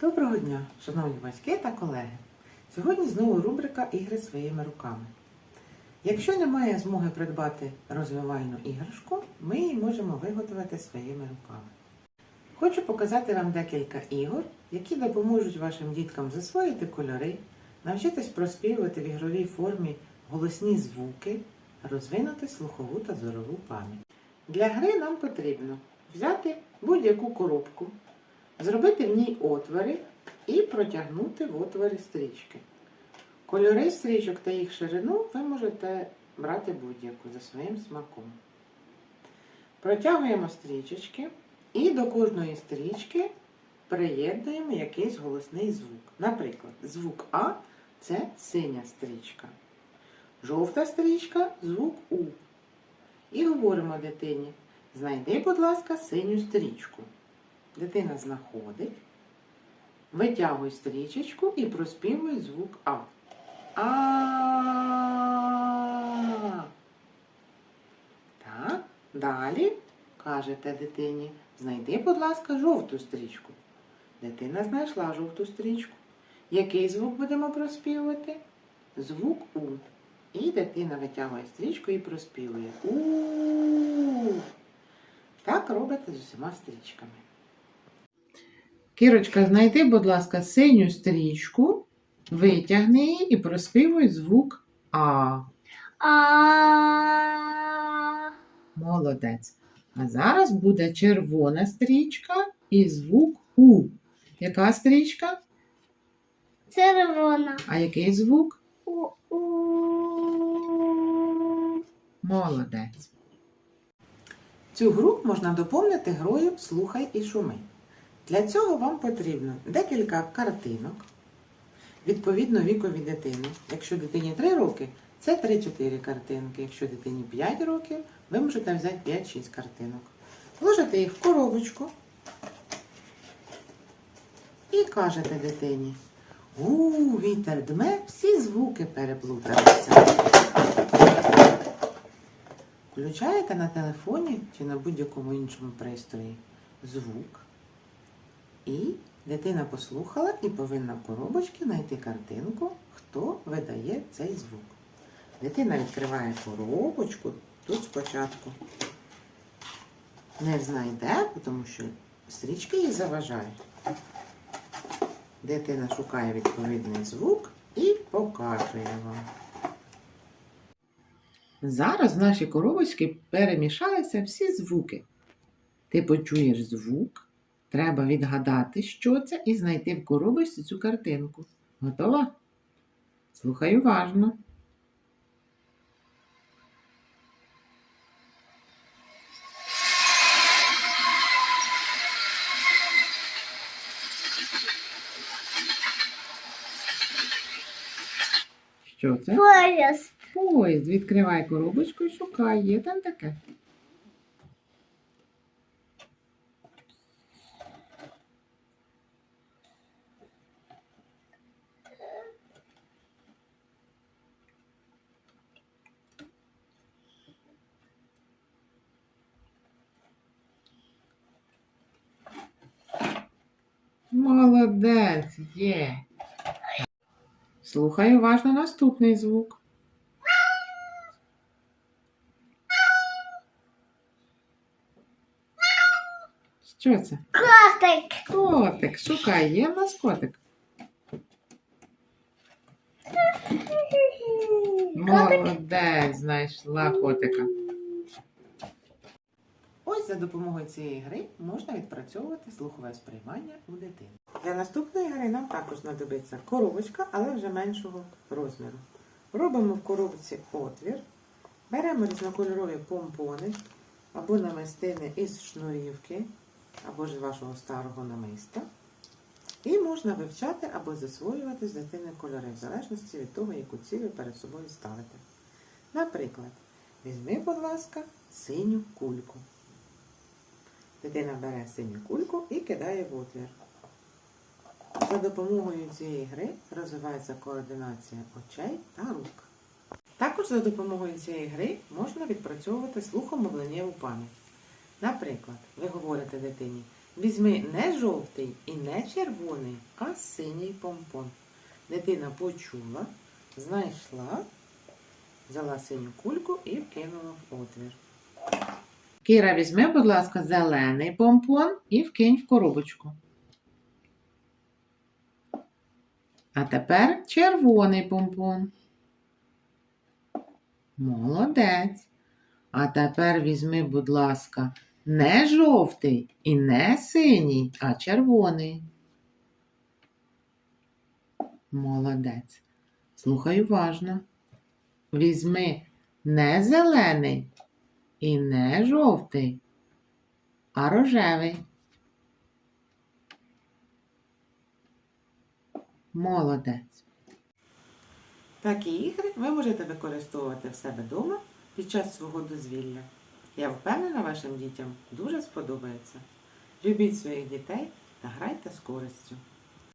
Доброго дня, шановні батьки та колеги! Сьогодні знову рубрика Ігри своїми руками. Якщо немає змоги придбати розвивальну іграшку, ми її можемо виготовити своїми руками. Хочу показати вам декілька ігор, які допоможуть вашим діткам засвоїти кольори, навчитись проспівувати в ігровій формі голосні звуки, розвинути слухову та зорову пам'ять. Для гри нам потрібно взяти будь-яку коробку, зробити в ній отвори і протягнути в отвори стрічки. Кольори стрічок та їх ширину ви можете брати будь-яку за своїм смаком. Протягуємо стрічечки і до кожної стрічки приєднуємо якийсь голосний звук. Наприклад, звук А це синя стрічка. Жовта стрічка звук У. І говоримо дитині: знайди, будь ласка, синю стрічку. Дитина знаходить, витягуй стрічечку і проспівуй звук А. А. Так, далі кажете дитині, знайди, будь ласка, жовту стрічку. Дитина знайшла жовту стрічку. Який звук будемо проспівувати? Звук У. І дитина витягує стрічку і проспівує. У. Так робите з усіма стрічками. Кірочка, знайди, будь ласка, синю стрічку, витягни її і проспівуй звук А. А. Молодець. А зараз буде червона стрічка і звук У. Яка стрічка? Червона. А який звук? У. Молодець. Цю гру можна доповнити грою Слухай і шуми. Для цього вам потрібно декілька картинок, відповідно вікові дитини. Якщо дитині 3 роки, це 3-4 картинки. Якщо дитині 5 років, ви можете взяти 5-6 картинок. Ложите їх в коробочку і кажете дитині. У, вітер дме, всі звуки переплуталися. Включаєте на телефоні чи на будь-якому іншому пристрої звук. І дитина послухала і повинна в коробочці знайти картинку, хто видає цей звук. Дитина відкриває коробочку тут спочатку. Не знайде, тому що стрічки їй заважають. Дитина шукає відповідний звук і показує вам. Зараз в нашій коробочці перемішалися всі звуки. Ти почуєш звук, треба відгадати, що це, і знайти в коробочці цю картинку. Готова? Слухай уважно. Що це? Поїзд. Поїзд. Відкривай коробочку і шукай. Є там таке? Молодець, є. Слухай уважно наступний звук. Що це? Котик. Котик. Шукай, є в нас котик. Молодець, знайшла котика. Ось за допомогою цієї гри можна відпрацьовувати слухове сприймання у дитини. Для наступної гри нам також знадобиться коробочка, але вже меншого розміру. Робимо в коробці отвір, беремо різнокольорові помпони або намистини із шнурівки, або ж вашого старого намиста. І можна вивчати або засвоювати з дитини кольори, в залежності від того, яку ціль ви перед собою ставите. Наприклад, візьми, будь ласка, синю кульку. Дитина бере синю кульку і кидає в отвір. За допомогою цієї гри розвивається координація очей та рук. Також за допомогою цієї гри можна відпрацьовувати слухомовленнєву пам'ять. Наприклад, ви говорите дитині Візьми не жовтий і не червоний, а синій помпон. Дитина почула, знайшла, взяла синю кульку і вкинула в отвір. Кіра, візьми, будь ласка, зелений помпон і вкинь в коробочку. А тепер червоний помпон. Молодець. А тепер візьми, будь ласка, не жовтий і не синій, а червоний. Молодець. Слухай уважно. Візьми не зелений і не жовтий, а рожевий. Молодець. Такі ігри ви можете використовувати в себе вдома під час свого дозвілля. Я впевнена, вашим дітям дуже сподобається. Любіть своїх дітей та грайте з користю.